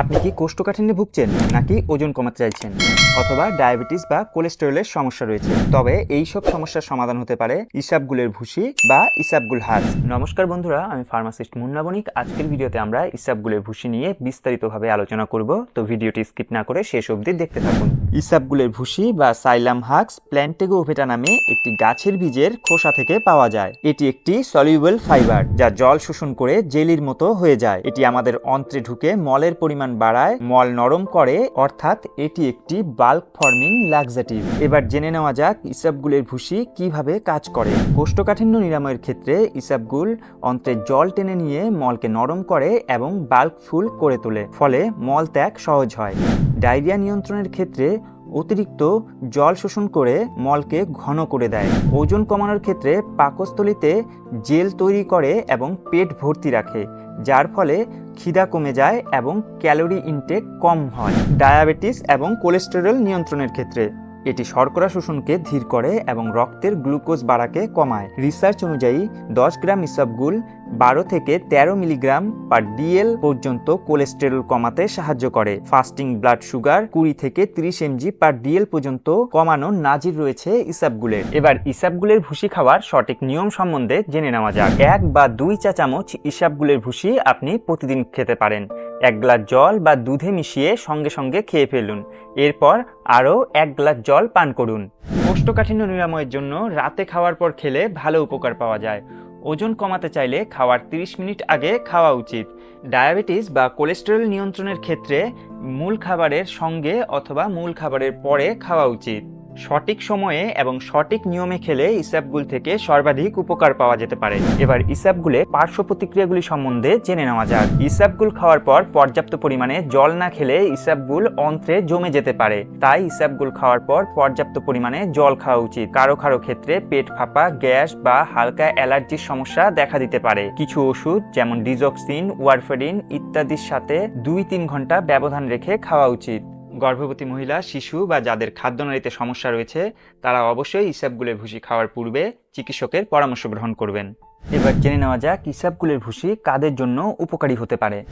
আপনি কি কোষ্ঠকাঠিন্যে ভুগছেন নাকি ওজন কমাতে চাইছেন? অথবা ডায়াবেটিস বা কোলেস্টেরলের সমস্যা রয়েছে। তবে এই সব সমস্যার সমাধান হতে পারে ইসাবগুলের ভুসি বা ইসাবগুল হাজ নমস্কার বন্ধুরা, আমি ফার্মাসিস্ট মুন্না বণিক। আজকের ভিডিওতে আমরা ইসাবগুলের ভুসি নিয়ে বিস্তারিতভাবে আলোচনা করব। তো ভিডিওটি স্কিপ না করে শেষ অবধি দেখতে থাকুন। ইসাবগুলের ভুসি বা সাইলাম হাক্স প্ল্যান্টেগো ওভেটা নামে একটি গাছের বীজের খোসা থেকে পাওয়া যায়। এটি একটি সলিউবল ফাইবার যা জল শোষণ করে জেলির মতো হয়ে যায়। এটি আমাদের অন্ত্রে ঢুকে মলের পরিমাণ বাড়ায় মল নরম করে, অর্থাৎ এটি একটি বাল্ক ফর্মিং লাক্সাটিভ এবার জেনে নেওয়া যাক ইসাবগুলের ভুসি কীভাবে কাজ করে। কোষ্ঠকাঠিন্য নিরাময়ের ক্ষেত্রে ইসাবগুল অন্ত্রে জল টেনে নিয়ে মলকে নরম করে এবং বাল্ক ফুল করে তোলে, ফলে মল ত্যাগ সহজ হয়। ডায়রিয়া নিয়ন্ত্রণের ক্ষেত্রে অতিরিক্ত জল শোষণ করে মলকে ঘন করে দেয়। ওজন কমানোর ক্ষেত্রে পাকস্থলিতে জেল তৈরি করে এবং পেট ভর্তি রাখে, যার ফলে খিদা কমে যায় এবং ক্যালোরি ইনটেক কম হয়। ডায়াবেটিস এবং কোলেস্টেরল নিয়ন্ত্রণের ক্ষেত্রে। এটি শর্করা শোষণকে ধীর করে এবং রক্তের গ্লুকোজ বাড়াকে কমায়। রিসার্চ অনুযায়ী, দশ গ্রাম ইসবগুল বারো থেকে তেরো মিলিগ্রাম পার ডিএল পর্যন্ত কোলেস্টেরল কমাতে সাহায্য করে। ফাস্টিং ব্লাড সুগার কুড়ি থেকে তিরিশ এমজি পার ডিএল পর্যন্ত কমানো নাজির রয়েছে ইসাবগুলের। এবার ইসাবগুলের ভুসি খাওয়ার সঠিক নিয়ম সম্বন্ধে জেনে নেওয়া যাক। এক বা দুই চা চামচ ইসাবগুলের ভুসি আপনি প্রতিদিন খেতে পারেন। এক গ্লাস জল বা দুধে মিশিয়ে সঙ্গে সঙ্গে খেয়ে ফেলুন। এরপর আরও এক গ্লাস জল পান করুন। কোষ্ঠকাঠিন্য নিরাময়ের জন্য রাতে খাওয়ার পর খেলে ভালো উপকার পাওয়া যায়। ওজন কমাতে চাইলে খাওয়ার 30 মিনিট আগে খাওয়া উচিত। ডায়াবেটিস বা কোলেস্টেরল নিয়ন্ত্রণের ক্ষেত্রে মূল খাবারের সঙ্গে অথবা মূল খাবারের পরে খাওয়া উচিত। সঠিক সময়ে এবং সঠিক নিয়মে খেলে ইসাবগুল থেকে সর্বাধিক উপকার পাওয়া যেতে পারে। এবার ইসাবগুলে পার্শ্ব প্রতিক্রিয়াগুলি সম্বন্ধে জেনে নেওয়া যাক। ইসাবগুল খাওয়ার পর পর্যাপ্ত পরিমাণে জল না খেলে ইসাবগুল অন্ত্রে জমে যেতে পারে। তাই ইসাবগুল খাওয়ার পর পর্যাপ্ত পরিমাণে জল খাওয়া উচিত। কারও কারও ক্ষেত্রে পেট ফাঁপা, গ্যাস বা হালকা অ্যালার্জির সমস্যা দেখা দিতে পারে। কিছু ওষুধ যেমন ডিজক্সিন ওয়ারফেরিন ইত্যাদির সাথে দুই তিন ঘণ্টা ব্যবধান রেখে খাওয়া উচিত। গর্ভবতী মহিলা, শিশু বা যাদের খাদ্যনালীতে সমস্যা রয়েছে, তারা অবশ্যই ইসাবগুলের ভুসি খাওয়ার পূর্বে চিকিৎসকের পরামর্শ গ্রহণ করবেন। এবার জেনে নেওয়া যাক ইসাবগুলের ভুসি কাদের জন্য উপকারী হতে পারে।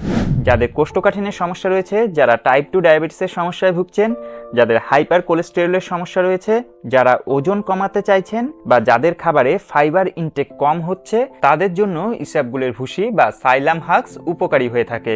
যাদের কোষ্ঠকাঠিন্যের সমস্যা রয়েছে, যারা টাইপ টু ডায়াবেটিসের সমস্যায় ভুগছেন, যাদের হাইপার কোলেস্টেরলের সমস্যা রয়েছে, যারা ওজন কমাতে চাইছেন বা যাদের খাবারে ফাইবার ইনটেক কম হচ্ছে, তাদের জন্য ইসাবগুলের ভুসি বা সাইলাম হাক্স উপকারী হয়ে থাকে।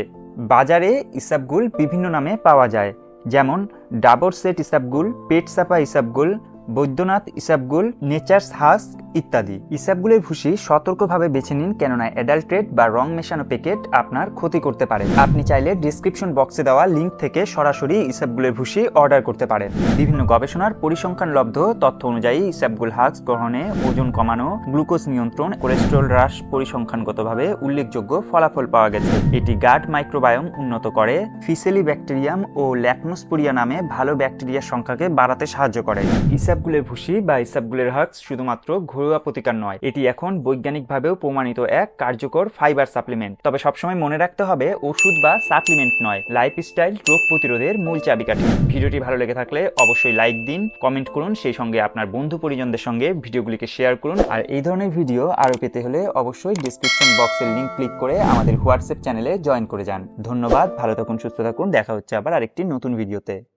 বাজারে ইসাবগুল বিভিন্ন নামে পাওয়া যায়। যেমন ডাবর সেট ইসাবগুল পেট সাপা ইসাবগুল বৈদ্যনাথ ইসাবগুল নেচার্স হাস্ক ইত্যাদি। ইসাবগুলের ভুসি সতর্কভাবে বেছে নিন কেননা অ্যাডাল্ট্রেট বা রং মেশানো প্যাকেট আপনার ক্ষতি করতে পারে। আপনি চাইলে ডিসক্রিপশন বক্সে দেওয়া লিঙ্ক থেকে সরাসরি ইসাবগুলের ভুসি অর্ডার করতে পারেন। বিভিন্ন গবেষণার পরিসংখ্যান লব্ধ তথ্য অনুযায়ী ইসাবগুল হাক্স গ্রহণে ওজন কমানো, গ্লুকোজ নিয়ন্ত্রণ, কোলেস্ট্রল হ্রাস পরিসংখ্যানগতভাবে উল্লেখযোগ্য ফলাফল পাওয়া গেছে। এটি গাট মাইক্রোবায়োম উন্নত করে, ফিসেলি ব্যাকটেরিয়াম ও ল্যাকনোস্পোরিয়া নামে ভালো ব্যাকটেরিয়ার সংখ্যাকে বাড়াতে সাহায্য করে। ইসাবগুলের ভুসি বা ইসাবগুলের হাক্স শুধুমাত্র ঘরোয়া প্রতিকার নয়। এটি এখন বৈজ্ঞানিকভাবেও প্রমাণিত এক কার্যকর ফাইবার সাপ্লিমেন্ট। তবে সবসময় মনে রাখতে হবে, ওষুধ বা সাপ্লিমেন্ট নয়, লাইফস্টাইল রোগ প্রতিরোধের মূল চাবিকাঠি। ভিডিওটি ভালো লেগে থাকলে অবশ্যই লাইক দিন, কমেন্ট করুন, সেই সঙ্গে আপনার বন্ধু পরিজনদের সঙ্গে ভিডিওগুলিকে শেয়ার করুন। আর এই ধরনের ভিডিও আরও পেতে হলে অবশ্যই ডিসক্রিপশন বক্সের লিঙ্ক ক্লিক করে আমাদের হোয়াটসঅ্যাপ চ্যানেলে জয়েন করে যান। ধন্যবাদ, ভালো থাকুন, সুস্থ থাকুন, দেখা হচ্ছে আবার আরেকটি নতুন ভিডিওতে।